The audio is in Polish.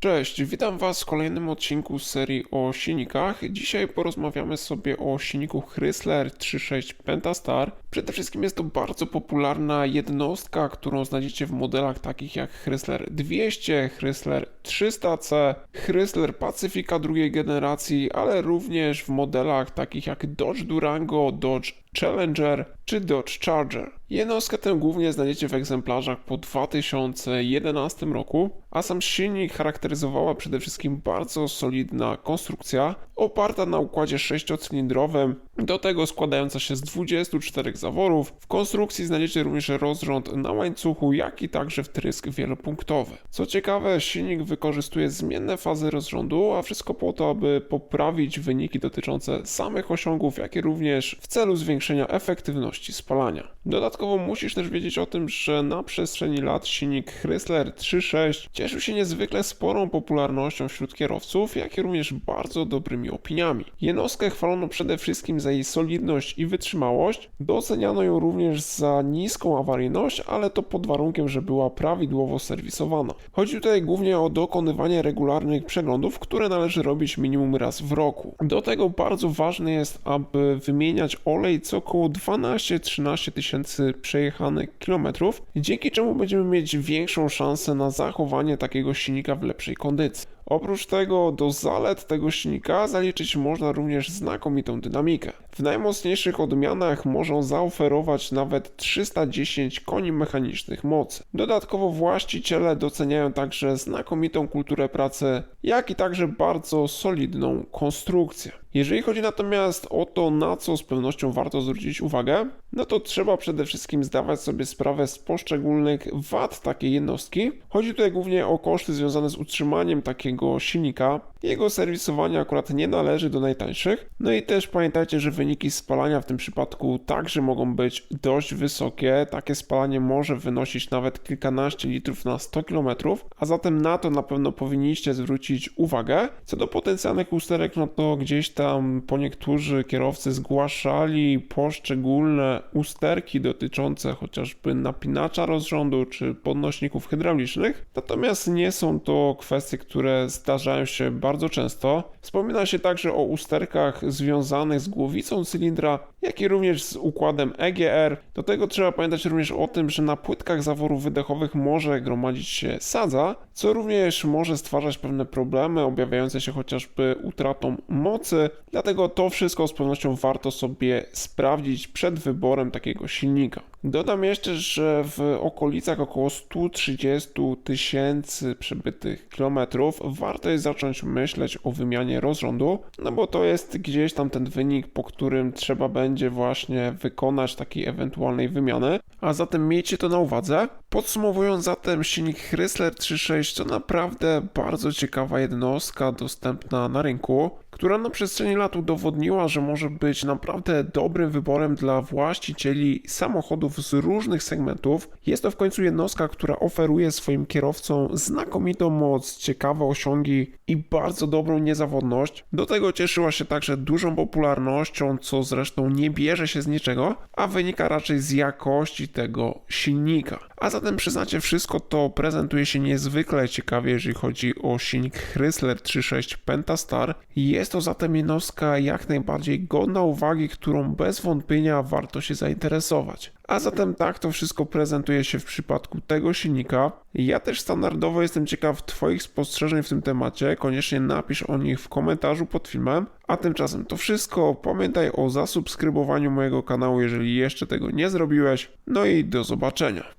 Cześć, witam Was w kolejnym odcinku serii o silnikach. Dzisiaj porozmawiamy sobie o silniku Chrysler 3.6 Pentastar. Przede wszystkim jest to bardzo popularna jednostka, którą znajdziecie w modelach takich jak Chrysler 200, Chrysler 300C, Chrysler Pacifica drugiej generacji, ale również w modelach takich jak Dodge Durango, Dodge Challenger czy Dodge Charger. Jednostkę tę głównie znajdziecie w egzemplarzach po 2011 roku, a sam silnik charakteryzowała przede wszystkim bardzo solidna konstrukcja, oparta na układzie 6-cylindrowym, do tego składająca się z 24 zaworów. W konstrukcji znajdziecie również rozrząd na łańcuchu, jak i także wtrysk wielopunktowy. Co ciekawe, silnik wykorzystuje zmienne fazy rozrządu, a wszystko po to, aby poprawić wyniki dotyczące samych osiągów, jak i również w celu zwiększenia efektywności spalania. Dodatkowo musisz też wiedzieć o tym, że na przestrzeni lat silnik Chrysler 3.6 cieszył się niezwykle sporą popularnością wśród kierowców, jak i również bardzo dobrymi opiniami. Jednostkę chwalono przede wszystkim za jej solidność i wytrzymałość, doceniano ją również za niską awaryjność, ale to pod warunkiem, że była prawidłowo serwisowana. Chodzi tutaj głównie o dokonywanie regularnych przeglądów, które należy robić minimum raz w roku. Do tego bardzo ważne jest, aby wymieniać olej co około 12-13 tysięcy przejechanych kilometrów, dzięki czemu będziemy mieć większą szansę na zachowanie takiego silnika w lepszej kondycji. Oprócz tego do zalet tego silnika zaliczyć można również znakomitą dynamikę. W najmocniejszych odmianach może zaoferować nawet 310 koni mechanicznych mocy. Dodatkowo właściciele doceniają także znakomitą kulturę pracy, jak i także bardzo solidną konstrukcję. Jeżeli chodzi natomiast o to, na co z pewnością warto zwrócić uwagę, no to trzeba przede wszystkim zdawać sobie sprawę z poszczególnych wad takiej jednostki. Chodzi tutaj głównie o koszty związane z utrzymaniem takiego silnika. Jego serwisowanie akurat nie należy do najtańszych. No i też pamiętajcie, że wyniki spalania w tym przypadku także mogą być dość wysokie. Takie spalanie może wynosić nawet kilkanaście litrów na 100 km, a zatem na to na pewno powinniście zwrócić uwagę. Co do potencjalnych usterek, no to gdzieś tam po niektórzy kierowcy zgłaszali poszczególne usterki dotyczące chociażby napinacza rozrządu czy podnośników hydraulicznych. Natomiast nie są to kwestie, które zdarzają się bardzo często. Wspomina się także o usterkach związanych z głowicą cylindra, jak i również z układem EGR. Do tego trzeba pamiętać również o tym, że na płytkach zaworów wydechowych może gromadzić się sadza, co również może stwarzać pewne problemy objawiające się chociażby utratą mocy. Dlatego to wszystko z pewnością warto sobie sprawdzić przed wyborem takiego silnika. Dodam jeszcze, że w okolicach około 130 tysięcy przebytych kilometrów warto jest zacząć myśleć o wymianie rozrządu, no bo to jest gdzieś tam ten wynik, po którym trzeba będzie właśnie wykonać takiej ewentualnej wymiany, a zatem miejcie to na uwadze. Podsumowując zatem, silnik Chrysler 3.6 to naprawdę bardzo ciekawa jednostka dostępna na rynku, która na przestrzeni lat udowodniła, że może być naprawdę dobrym wyborem dla właścicieli samochodów z różnych segmentów. Jest to w końcu jednostka, która oferuje swoim kierowcom znakomitą moc, ciekawe osiągi i bardzo dobrą niezawodność. Do tego cieszyła się także dużą popularnością, co zresztą nie bierze się z niczego, a wynika raczej z jakości tego silnika. A zatem przyznacie, wszystko to prezentuje się niezwykle ciekawie, jeżeli chodzi o silnik Chrysler 3.6 Pentastar. Jest to zatem jednostka jak najbardziej godna uwagi, którą bez wątpienia warto się zainteresować. A zatem tak to wszystko prezentuje się w przypadku tego silnika. Ja też standardowo jestem ciekaw Twoich spostrzeżeń w tym temacie. Koniecznie napisz o nich w komentarzu pod filmem. A tymczasem to wszystko. Pamiętaj o zasubskrybowaniu mojego kanału, jeżeli jeszcze tego nie zrobiłeś. No i do zobaczenia.